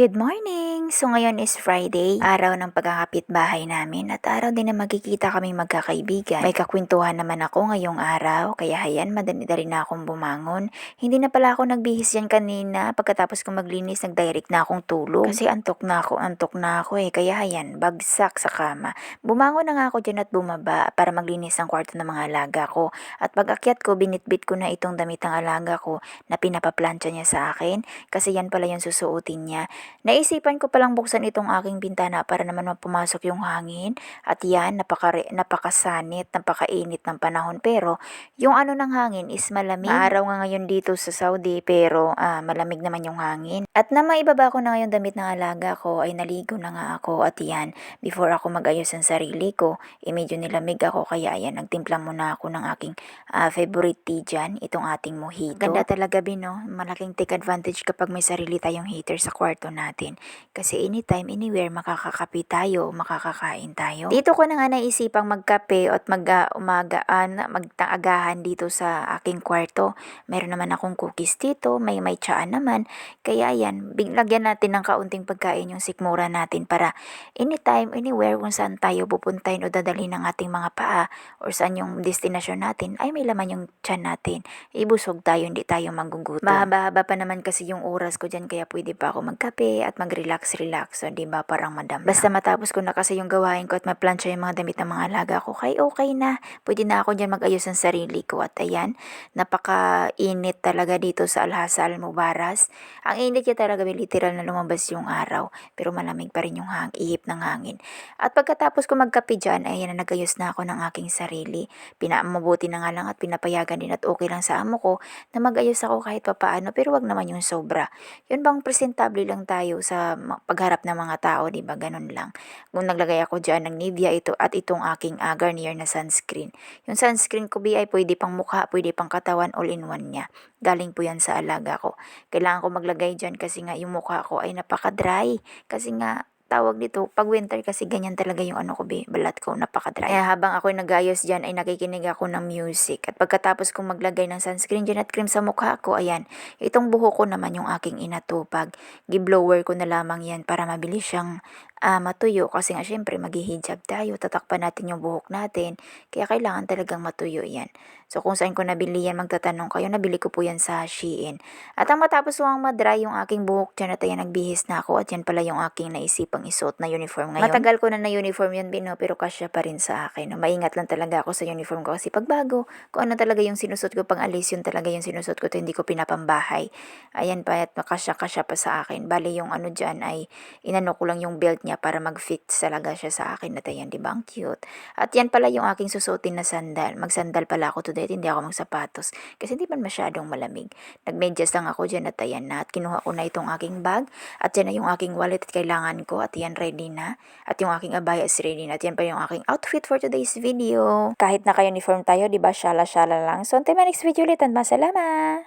Good morning! So ngayon is Friday, araw ng pagkakapit bahay namin at araw din na magkikita kaming magkakaibigan. May kakwentuhan naman ako ngayong araw, kaya hayan madali-dali na akong bumangon. Hindi na pala ako nagbihis yan kanina, pagkatapos ko maglinis nagdirect na akong tulog. Kasi antok na ako, antok na ako eh, kaya hayan, bagsak sa kama. Bumangon na nga ako dyan at bumaba para maglinis ang kwarto ng mga alaga ko. At pag akyat ko, binitbit ko na itong damit ng alaga ko na pinapaplansya niya sa akin kasi yan pala yung susuotin niya. Naisipan ko palang buksan itong aking bintana para naman mapumasok yung hangin. At yan, napaka, napakasanit, napakainit ng panahon. Pero yung ano ng hangin is malamig. Maaraw nga ngayon dito sa Saudi pero ah, malamig naman yung hangin. At na maibaba ko na ngayon damit ng alaga ko ay naligo na nga ako. At yan, before ako magayos ang sarili ko, eh medyo nilamig ako. Kaya yan, nagtimpla muna ako ng aking ah, favorite tea dyan, itong ating mojito. Ganda talaga Bino, malaking take advantage kapag may sarili tayong heater sa kwarto natin. Kasi anytime, anywhere, makakakape tayo, makakakain tayo. Dito ko na nga naisipang magkape at mag uh, umagaan, magtaagahan dito sa aking kwarto. Meron naman akong cookies dito, may may tsaan naman. Kaya yan, biglagyan natin ng kaunting pagkain yung sikmura natin para anytime, anywhere, kung saan tayo pupuntahin o dadalhin ng ating mga paa or saan yung destination natin, ay may laman yung tiyan natin. Ibusog tayo, hindi tayo magugutom. Mahaba-haba pa naman kasi yung oras ko dyan, kaya pwede pa ako magkape at mag-relax-relax. So, di ba, parang madam. Basta matapos ko na kasi yung gawain ko at maplansya yung mga damit ng mga alaga ko, kay okay na. Pwede na ako dyan mag-ayos ng sarili ko. At ayan, napaka-init talaga dito sa Alhasa Almubaras. Ang init niya talaga, literal na lumabas yung araw. Pero malamig pa rin yung hang, ihip ng hangin. At pagkatapos ko magkape dyan, ayan na nagayos na ako ng aking sarili. Pinamabuti na nga lang at pinapayagan din at okay lang sa amo ko na mag-ayos ako kahit papaano pero wag naman yung sobra. Yun bang presentable lang tayo sa pagharap ng mga tao, di ba? Ganun lang. Kung naglagay ako dyan ng Nivea ito at itong aking uh, Garnier na sunscreen. Yung sunscreen ko, bi pwede pang mukha, pwede pang katawan, all in one niya. Galing po yan sa alaga ko. Kailangan ko maglagay dyan kasi nga yung mukha ko ay napaka-dry. Kasi nga tawag dito, pag winter kasi ganyan talaga yung ano ko, be, balat ko, napaka-dry. Kaya habang ako nagayos dyan, ay nakikinig ako ng music. At pagkatapos kong maglagay ng sunscreen dyan at cream sa mukha ko, ayan, itong buhok ko naman yung aking inatupag. Giblower ko na lamang yan para mabilis siyang uh, matuyo. Kasi nga, syempre, maghihijab tayo, tatakpan natin yung buhok natin. Kaya kailangan talagang matuyo yan. So, kung saan ko nabili yan, magtatanong kayo, nabili ko po yan sa Shein. At ang matapos ko ang madry yung aking buhok dyan at ayan, nagbihis na ako. At yan pala yung aking naisipang isuot na uniform ngayon. Matagal ko na na uniform yan, Bino, pero kasya pa rin sa akin. No? Maingat lang talaga ako sa uniform ko kasi pagbago, kung ano talaga yung sinusot ko pang alis, yun talaga yung sinusot ko, to hindi ko pinapambahay. Ayan pa, at kasya-kasya pa sa akin. Bali, yung ano dyan ay inano ko lang yung belt niya para mag-fit talaga siya sa akin. At ayan, di ba? Ang cute. At yan pala yung aking susutin na sandal. Magsandal pala ako today at hindi ako magsapatos. Kasi hindi man masyadong malamig. Nagmedyas lang ako dyan at ayan na. At kinuha ko na itong aking bag. At yan na yung aking wallet at kailangan ko. At yan ready na. At yung aking abaya is ready na. At yan pa yung aking outfit for today's video. Kahit naka-uniform tayo, di ba? Shala-shala lang. So, until my next video ulit. And masalama!